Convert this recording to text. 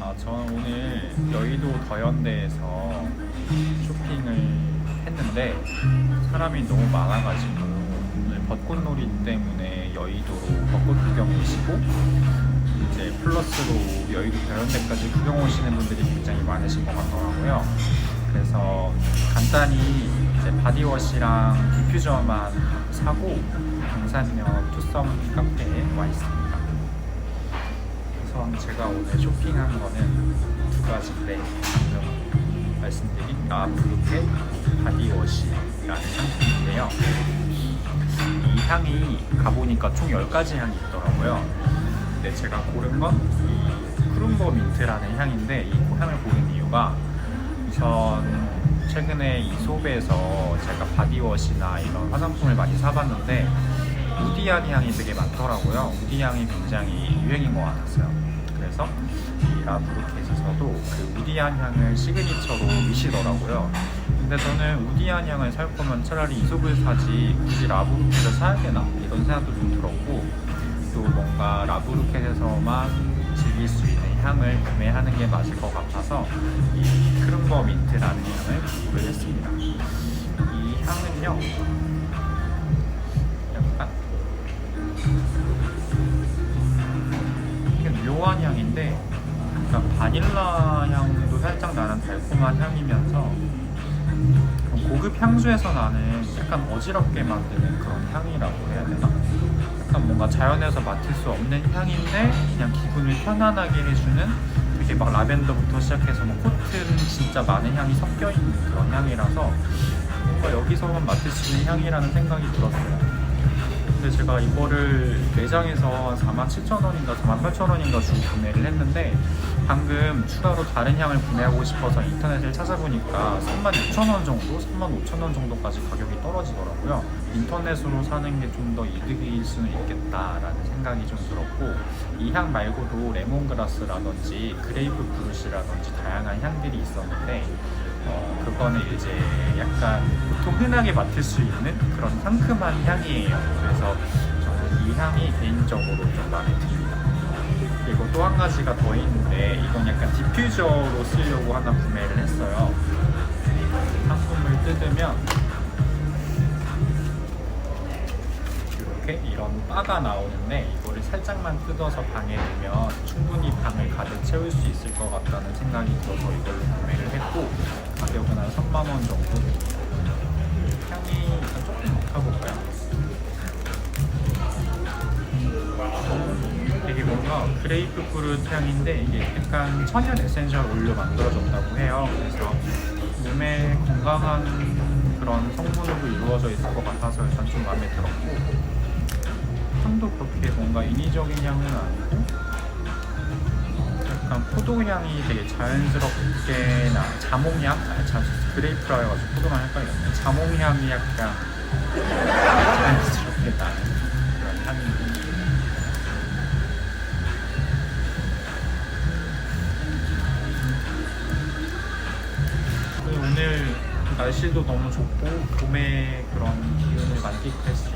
아, 저는 오늘 여의도 더현대에서 쇼핑을 했는데 사람이 너무 많아가지고 오늘 벚꽃놀이 때문에 여의도로 벚꽃 구경 오시고 이제 플러스로 여의도 더현대까지 구경 오시는 분들이 굉장히 많으신 것 같더라고요. 그래서 간단히 이제 바디워시랑 디퓨저만 사고 경산역 투썸 카페에 와 있습니다. 우선 제가 오늘 쇼핑한 거는 두 가지인데 방금 말씀드린 라브루케 바디워시라는 상품인데요. 이 향이 가보니까 총 10가지 향이 있더라고요. 근데 제가 고른 건 이 크룸버 민트라는 향인데 이 향을 고른 이유가 우선 최근에 이솝에서 제가 바디워시나 이런 화장품을 많이 사봤는데 우디한 향이 되게 많더라고요. 우디 향이 굉장히 유행인 것 같았어요. 그래서 이 라브루켓에서도 그 우디한 향을 시그니처로 미시더라고요. 근데 저는 우디한 향을 살 거면 차라리 이솝을 사지 굳이 라브루켓을 사야 되나 이런 생각도 좀 들었고 또 뭔가 라브루켓에서만 즐길 수 있는 향을 구매하는 게 맞을 것 같아서 이 크rum버 민트라는 향을 구입을 했습니다. 이 향은요, 약간 바닐라 향도 살짝 나는 달콤한 향이면서 고급 향수에서 나는 약간 어지럽게 만드는 그런 향이라고 해야 되나? 약간 뭔가 자연에서 맡을 수 없는 향인데 그냥 기분을 편안하게 해주는 되게 막 라벤더부터 시작해서 뭐 코튼 진짜 많은 향이 섞여 있는 그런 향이라서 뭔가 여기서만 맡을 수 있는 향이라는 생각이 들었어요. 근데 제가 이거를 매장에서 47,000원인가 48,000원인가 주고 구매를 했는데 방금 추가로 다른 향을 구매하고 싶어서 인터넷을 찾아보니까 36,000원 정도, 35,000원 정도까지 가격이 떨어지더라고요. 인터넷으로 사는 게 좀 더 이득일 수는 있겠다라는 생각이 좀 들었고 이 향 말고도 레몬그라스라든지 그레이프 브루시라든지 다양한 향들이 있었는데 어, 그거는 이제 약간 보통 흔하게 맡을 수 있는 그런 상큼한 향이에요. 그래서 저는 이 향이 개인적으로 좀 마음에 듭니다. 그리고 또 한 가지가 더 있는데 이건 약간 디퓨저로 쓰려고 하나 구매를 했어요. 상품을 뜯으면 이렇게 이런 바가 나오는데 이거를 살짝만 뜯어서 방에 두면 충분히 방을 가득 채울 수 있을 것 같다는 생각이 들어서 이걸로 구매를 했고 3만 원 정도 향이 조금 맡아볼까요? 되게 뭔가 그레이프 프루트 향인데 이게 약간 천연 에센셜 오일로 만들어졌다고 해요. 그래서 몸에 건강한 그런 성분으로 이루어져 있을 것 같아서 일단 좀 마음에 들었고 향도 그렇게 뭔가 인위적인 향은 아니고 약간 포도향이 되게 자연스럽게 나 자몽향? 아, 자, 그레이프라 해가지고 포도랑 헷갈렸네 자몽향이 약간 자연스럽게 나는 그런 그리고 오늘 날씨도 너무 좋고 봄의 그런 기운을 수